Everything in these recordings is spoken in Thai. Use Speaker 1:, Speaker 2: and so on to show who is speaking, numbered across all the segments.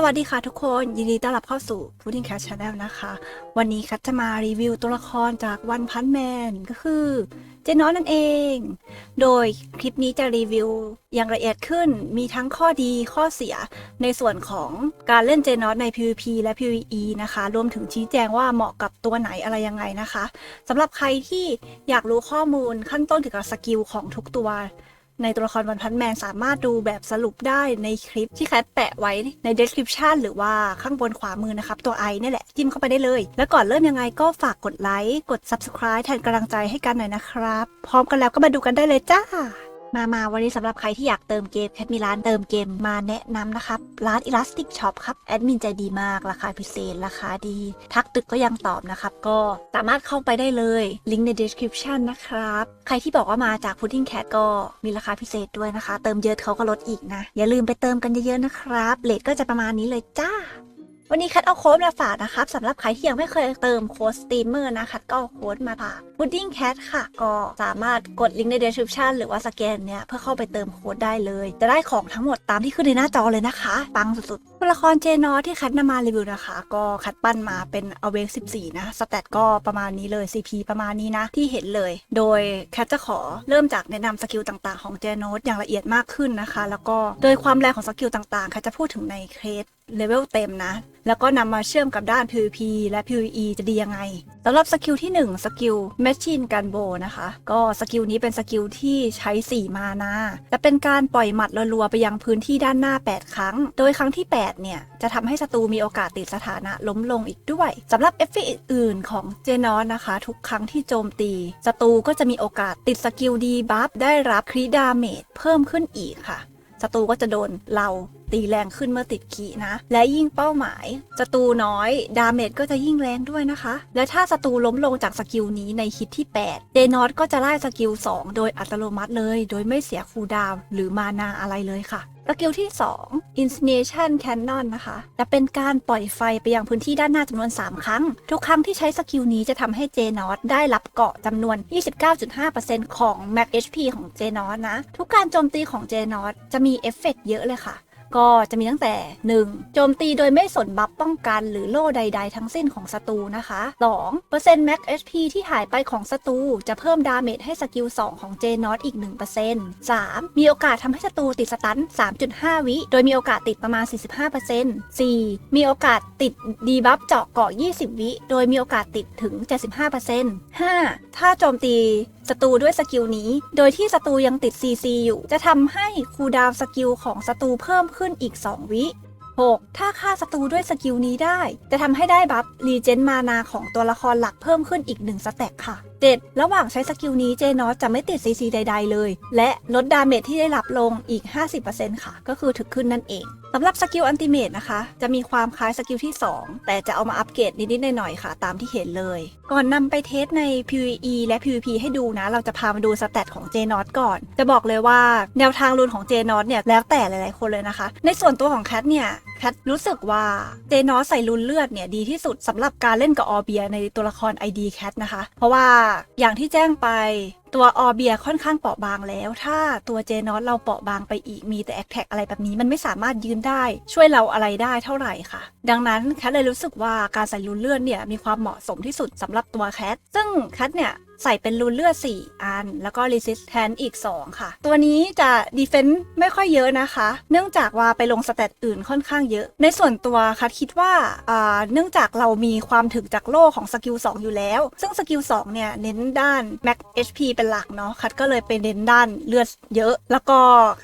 Speaker 1: สวัสดีค่ะทุกคนยินดีต้อนรับเข้าสู่ Pudding Cat Channel นะคะ วันนี้คัทจะมารีวิวตัวละครจากวันพันแมนก็คือเจนน้อยนั่นเอง โดยคลิปนี้จะรีวิวอย่างละเอียดขึ้นมีทั้งข้อดีข้อเสียในส่วนของการเล่นเจนน้อยใน PVP และ PVE นะคะ รวมถึงชี้แจงว่าเหมาะกับตัวไหนอะไรยังไงนะคะสำหรับใครที่อยากรู้ข้อมูลขั้นต้นเกี่ยวกับสกิลของทุกตัว ในตัวละครวันพันแมนสามารถดูแบบสรุปได้ในคลิปที่แคทแปะไว้ใน description หรือว่าข้างบนขวามือนะครับ ตัวไอนี่แหละ จิ้มเข้าไปได้เลย แล้วก่อนเริ่มยังไงก็ฝากกดไลค์กด subscribe แทนกำลังใจให้กันหน่อยนะครับ พร้อมกันแล้วก็มาดูกันได้เลยจ้า มามาวันนี้สำหรับใครที่อยากเติมเกมแคทมีร้านเติมเกมมาแนะนำนะครับ ร้าน Elastic Shop ครับ แอดมินใจดีมาก ราคาพิเศษ ราคาดี ทักตึกก็ยังตอบนะครับ ก็สามารถเข้าไปได้เลย ลิงก์ใน description นะครับ ใครที่บอกว่ามาจาก Pudding Cat ก็มีราคาพิเศษด้วยนะคะ เติมเยอะเขาก็ลดอีกนะ อย่าลืมไปเติมกันเยอะๆนะครับเลทก็จะประมาณนี้เลยจ้า วันนี้คัดเอาโค้ดมาฝากนะครับสำหรับใครที่ยังไม่เคยเติมโค้ดสตรีมเมอร์นะคัดก็เอาโค้ดมาฝาก Pudding Cat ค่ะ ก็สามารถกดลิงก์ใน description หรือว่าสแกนเนี่ยเพื่อเข้าไปเติมโค้ดได้เลย จะได้ของทั้งหมดตามที่ขึ้นในหน้าจอเลยนะคะปังสุดๆตัวละครเจนอที่คัดนำมารีวิวนะคะ ก็คัดปั้นมาเป็นอเวก14 นะสแตทก็ประมาณนี้เลย CP ประมาณนี้นะที่เห็นเลย โดยแคทจะขอเริ่มจากแนะนำสกิลต่างๆของเจนออย่างละเอียดมากขึ้นนะคะ แล้วก็โดยความแรงของสกิลต่างๆแคทจะพูดถึงในเคส เลเวลเต็มนะ แล้วก็นำมาเชื่อมกับด้าน PVP และ PVE จะดียังไงสำหรับสกิลที่1สกิล Machine Gun Bow นะคะ ก็สกิลนี้เป็นสกิลที่ใช้ 4 มานาและเป็นการปล่อยหมัดรัวๆไปยังพื้นที่ด้านหน้า 8 ครั้ง โดยครั้งที่ 8 เนี่ย จะทำให้ศัตรูมีโอกาสติดสถานะล้มลงอีกด้วยสำหรับเอฟเฟกอื่นๆของเจนอนนะคะ ทุกครั้งที่โจมตีศัตรูก็จะมีโอกาสติดสกิลดีบัฟได้รับคริดาเมจเพิ่มขึ้นอีกค่ะศัตรูก็จะโดนเรา ตีแรงขึ้นเมื่อติดขีนะ และยิ่งเป้าหมายศัตรูน้อย ดาเมจก็จะยิ่งแรงด้วยนะคะ และถ้าศัตรูล้มลงจากสกิลนี้ในฮิตที่ 8 เดนอตก็จะไล่สกิล 2 โดยอัตโนมัติเลย โดยไม่เสียคูลดาวน์หรือมานาอะไรเลยค่ะสกิลที่ 2 Incineration Cannon นะคะ จะเป็นการปล่อยไฟไปยังพื้นที่ด้านหน้าจำนวน 3 ครั้ง ทุกครั้งที่ใช้สกิลนี้จะทำให้ j n o t ได้รับเกาะจำนวน 29.5%ของ Max HP ของ j n o t นะ ทุกการโจมตีของ j n o t จะมีเอฟเฟกต์เยอะเลยค่ะ ก็จะมีตั้งแต่ 1. โจมตีโดยไม่สนบัฟป้องกันหรือโล่ใด ๆ ทั้งสิ้นของศัตรูนะคะ 2. เปอร์เซ็นต์ Max HP ที่หายไปของศัตรูจะเพิ่มดาเมจให้สกิล 2 ของ j n o t อีก 1% 3. มีโอกาสทำให้ศัตรูติดสตัน 3.5 วิ โดยมีโอกาสติดประมาณ 45% 4. มีโอกาสติดดีบัฟเจาะเกาะ 20 วิ โดยมีโอกาสติดถึง 75% 5. ถ้าโจมตี ศัตรูด้วยสกิลนี้ โดยที่ศัตรูยังติด CC อยู่ จะทำให้คูดาวสกิลของศัตรูเพิ่มขึ้นอีก 2 วิ 6. ถ้าฆ่าศัตรูด้วยสกิลนี้ได้ จะทำให้ได้บัฟรีเจนมานาของตัวละครหลักเพิ่มขึ้นอีก1สเต็ปค่ะ 7. ระหว่างใช้สกิลนี้เจนอสจะไม่ติด CC ใด ๆ เลย และลดดาเมจที่ได้รับลงอีก 50%ค่ะ ก็คือถึกขึ้นนั่นเองสำหรับสกิลอันติเมตนะคะ จะมีความคล้ายสกิลที่ 2 แต่จะเอามาอัปเกรดนิด ๆ หน่อย ๆ ค่ะ ตามที่เห็นเลย ก่อนนำไปเทสใน PVE และ PVP ให้ดูนะ เราจะพามาดูสแตทของ j n o t ก่อน จะบอกเลยว่าแนวทางรุนของ j n o t เนี่ยแล้วแต่หลาย ๆ คนเลยนะคะ ในส่วนตัวของแคทเนี่ยแคทรู้สึกว่าเจนอสใส่รุนเลือดเนี่ยดีที่สุดสำหรับการเล่นกับออเบียในตัวละคร ID แคทนะคะ เพราะว่าอย่างที่แจ้งไปตัวออเบียค่อนข้างเปราะบางแล้ว ถ้าตัวเจนอสเราเปราะบางไปอีกมีแต่แอคแท็กอะไรแบบนี้มันไม่สามารถยืนได้ ช่วยเราอะไรได้เท่าไหร่ค่ะ ดังนั้นแคทเลยรู้สึกว่าการใส่ลุนเลื่อนเนี่ยมีความเหมาะสมที่สุดสำหรับตัวแคทซึ่งแคทเนี่ย ใส่เป็นรูนเลือด4 อัน แล้วก็ resistance อีก 2 ค่ะ ตัวนี้จะ defense ไม่ค่อยเยอะนะคะ เนื่องจากว่าไปลงสเตตอื่นค่อนข้างเยอะ ในส่วนตัวคัดคิดว่าเนื่องจากเรามีความถึกจากโล่ของสกิล2อยู่แล้ว ซึ่งสกิล2เนี่ย เน้นด้าน max HP เป็นหลักเนาะคัดก็เลยไปเน้นด้านเลือดเยอะ แล้วก็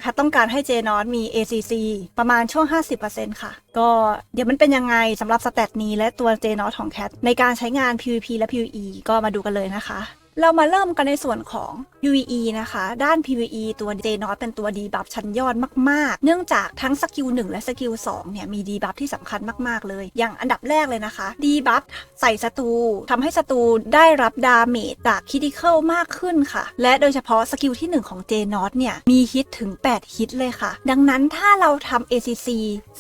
Speaker 1: คัดต้องการให้เจนอสมี ACC ประมาณช่วง 50%ค่ะ ก็เดี๋ยวมันเป็นยังไงสำหรับสเตตนี้และตัวเจนอสของแคทในการใช้งาน PVP และ PVE ก็มาดูกันเลยนะคะ เรามาเริ่มกันในส่วนของ PVE นะคะ ด้าน PVE ตัว j n o t เป็นตัวดีบัฟชั้นยอดมาก ๆ เนื่องจากทั้งสกิล1และสกิล2เนี่ยมีดีบัฟที่สำคัญมาก ๆ เลย อย่างอันดับแรกเลยนะคะ ดีบัฟใส่ศัตรูทำให้ศัตรูได้รับดาเมจจากคิดิเคิลมากขึ้นค่ะ และโดยเฉพาะสกิลที่ 1 ของ j n o t เนี่ย มีฮิตถึง 8 ฮิตเลยค่ะ ดังนั้นถ้าเราทำ ACC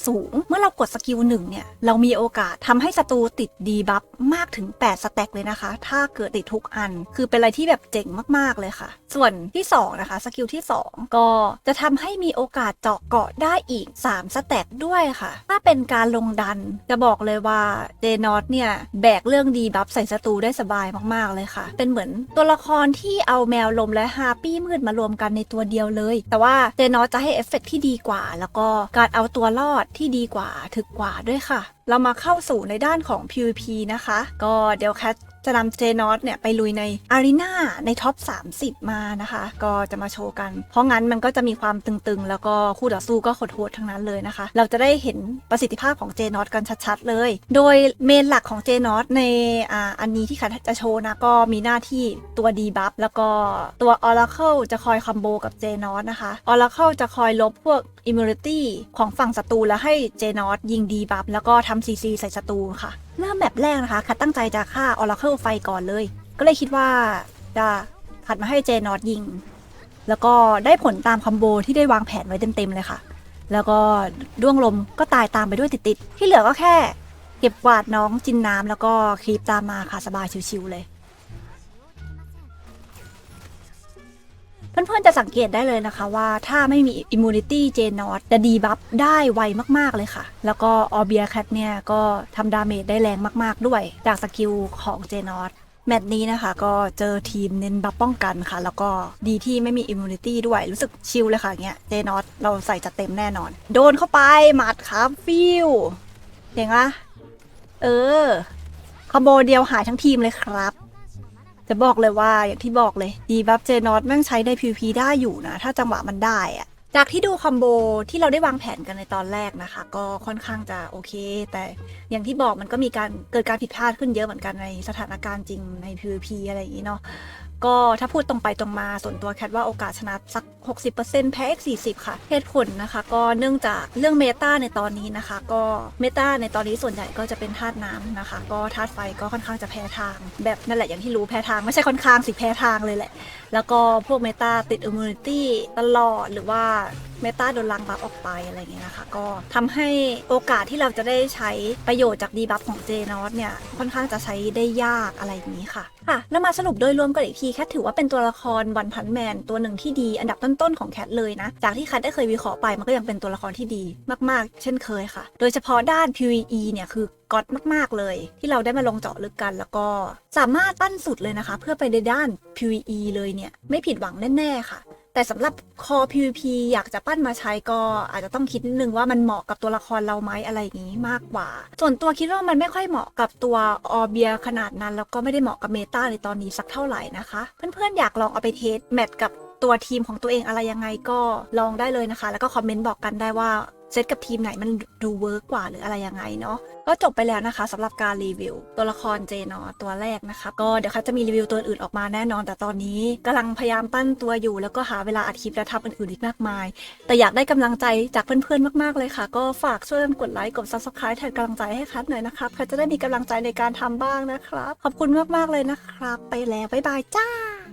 Speaker 1: สูง เมื่อเรากดสกิล1เนี่ยเรามีโอกาสทำให้ศัตรูติดดีบัฟมากถึง8สแต็กเลยนะคะ ถ้าเกิดติดทุกอันคือคือเป็นอะไรที่แบบเจ๋งมากๆเลยค่ะ ส่วนที่สองนะคะสกิลที่สองก็จะทำให้มีโอกาสเจาะเกาะได้อีก 3สแต็กด้วยค่ะ ถ้าเป็นการลงดันจะบอกเลยว่าเจนอตเนี่ย แบกเรื่องดีบัฟใส่ศัตรูได้สบายมากๆเลยค่ะ เป็นเหมือนตัวละครที่เอาแมวลมและฮาปี้มืดมารวมกันในตัวเดียวเลย แต่ว่าเจนอตจะให้เอฟเฟกต์ที่ดีกว่า แล้วก็การเอาตัวรอดที่ดีกว่าถึกกว่าด้วยค่ะเรามาเข้าสู่ในด้านของ PVP นะคะ ก็เดี๋ยวแคทจะนำเจนอตเนี่ยไปลุยในอารีนาในท็อป 30 มานะคะ ก็จะมาโชว์กัน เพราะงั้นมันก็จะมีความตึงๆ แล้วก็คู่ต่อสู้ก็โหดๆทั้งนั้นเลยนะคะ เราจะได้เห็นประสิทธิภาพของเจนอตกันชัดๆ เลย โดยเมนหลักของเจนอตในอ่าอันนี้ที่คัทจะโชว์นะ ก็มีหน้าที่ตัวดีบัฟแล้วก็ตัว Oracle จะคอยคอมโบกับเจนอตนะคะ Oracle จะคอยลบพวก Immunity ของฝั่งศัตรูแล้วให้เจนอตยิงดีบัฟแล้วก็ทำ CC ใส่ศัตรูค่ะ เริ่มแบบแรกนะคะคัดตั้งใจจะฆ่าออร์เคิลไฟก่อนเลย ก็เลยคิดว่าจะขัดมาให้เจนอตยิง แล้วก็ได้ผลตามคอมโบที่ได้วางแผนไว้เต็มๆเลยค่ะ แล้วก็ด้วงลมก็ตายตามไปด้วยติดๆ ที่เหลือก็แค่ เก็บกวาดน้องจินน้ำแล้วก็คลีปตามมาค่ะสบายชิวๆเลย เพื่อนๆจะสังเกตได้เลยนะคะว่าถ้าไม่มี Immunity j n o t จะดีบัฟได้ไวมากๆเลยค่ะ แล้วก็ออเบียแคทเนี่ยก็ทำดาเมจได้แรงมากๆด้วย จากสกิลของ j n o t แมตช์นี้นะคะก็เจอทีมเน้นบัฟป้องกันค่ะ แล้วก็ดีที่ไม่มี Immunity ด้วยรู้สึกชิลเลยค่ะเงี้ยเจนอตเราใส่จัดเต็มแน่นอน โดนเข้าไปหมัดครับฟิวเห็นปะเออคอมโบเดียวหายทั้งทีมเลยครับ จะบอกเลยว่าอย่างที่บอกเลยดีบัฟเจนอตแม่งใช้ใน PVP ได้อยู่นะ ถ้าจังหวะมันได้อะจากที่ดูคอมโบที่เราได้วางแผนกันในตอนแรกนะคะ ก็ค่อนข้างจะโอเค แต่อย่างที่บอกมันก็มีการเกิดการผิดพลาดขึ้นเยอะเหมือนกันในสถานการณ์จริงใน PVP อะไรอย่างนี้เนาะก็ถ้าพูดตรงไปตรงมาส่วนตัวแคทว่าโอกาสชนะสัก 60%แพ้อีก40 ค่ะ เหตุผลนะคะ ก็เนื่องจากเรื่องเมตาในตอนนี้นะคะ ก็เมตาในตอนนี้ส่วนใหญ่ก็จะเป็นธาตุน้ำนะคะ ก็ธาตุไฟก็ค่อนข้างจะแพ้ทาง แบบนั่นแหละอย่างที่รู้แพ้ทาง ไม่ใช่ค่อนข้างสิแพ้ทางเลยแหละ แล้วก็พวกเมตาติดอิมมูนิตี้ตลอดหรือว่า เมตาโดนลังบัฟออกไปอะไรอย่างเงี้ยนะคะก็ทำให้โอกาสที่เราจะได้ใช้ประโยชน์จากดีบัฟของเจนอสเนี่ยค่อนข้างจะใช้ได้ยากอะไรอย่างนี้ค่ะค่ะแล้วมาสรุปโดยรวมกันอีกทีแคทถือว่าเป็นตัวละครวันพันแมนตัวหนึ่งที่ดีอันดับต้นๆของแคทเลยนะ จากที่แคทได้เคยวิเคราะห์ไปมันก็ยังเป็นตัวละครที่ดีมากๆ เช่นเคยค่ะ โดยเฉพาะด้าน PVE เนี่ยคือก๊อตมาก ๆ เลย ที่เราได้มาลงเจาะลึกกันแล้วก็สามารถปั้นสุดเลยนะคะ เพื่อไปในด้าน PVE เลยเนี่ย ไม่ผิดหวังแน่ ๆ ค่ะ แต่สำหรับคอ PVP อยากจะปั้นมาใช้ก็อาจจะต้องคิดนิดนึงว่ามันเหมาะกับตัวละครเราไหมอะไรอย่างนี้มากกว่า ส่วนตัวคิดว่ามันไม่ค่อยเหมาะกับตัวออเบียขนาดนั้น แล้วก็ไม่ได้เหมาะกับเมตาในตอนนี้สักเท่าไหร่นะคะ เพื่อนๆอยากลองเอาไปเทสแมทกับตัวทีมของตัวเองอะไรยังไงก็ลองได้เลยนะคะ แล้วก็คอมเมนต์บอกกันได้ว่า เซตกับทีมไหนมันดูเวิร์กกว่าหรืออะไรยังไงเนาะก็จบไปแล้วนะคะสำหรับการรีวิว ตัวละครเจนอตัวแรกนะคะ ก็เดี๋ยวเขาจะมีรีวิวตัวอื่นออกมาแน่นอน แต่ตอนนี้กำลังพยายามปั้นตัวอยู่ แล้วก็หาเวลาอัดคลิปและทำอื่นๆอีกมากมาย แต่อยากได้กำลังใจจากเพื่อนๆมากๆเลยค่ะ ก็ฝากช่วยกันกดไลค์กด subscribe แทนกำลังใจให้คัทหน่อยนะครับคัทจะได้มีกำลังใจในการทำบ้างนะครับขอบคุณมากๆเลยนะครับ ไปแล้วบ๊ายบายจ้า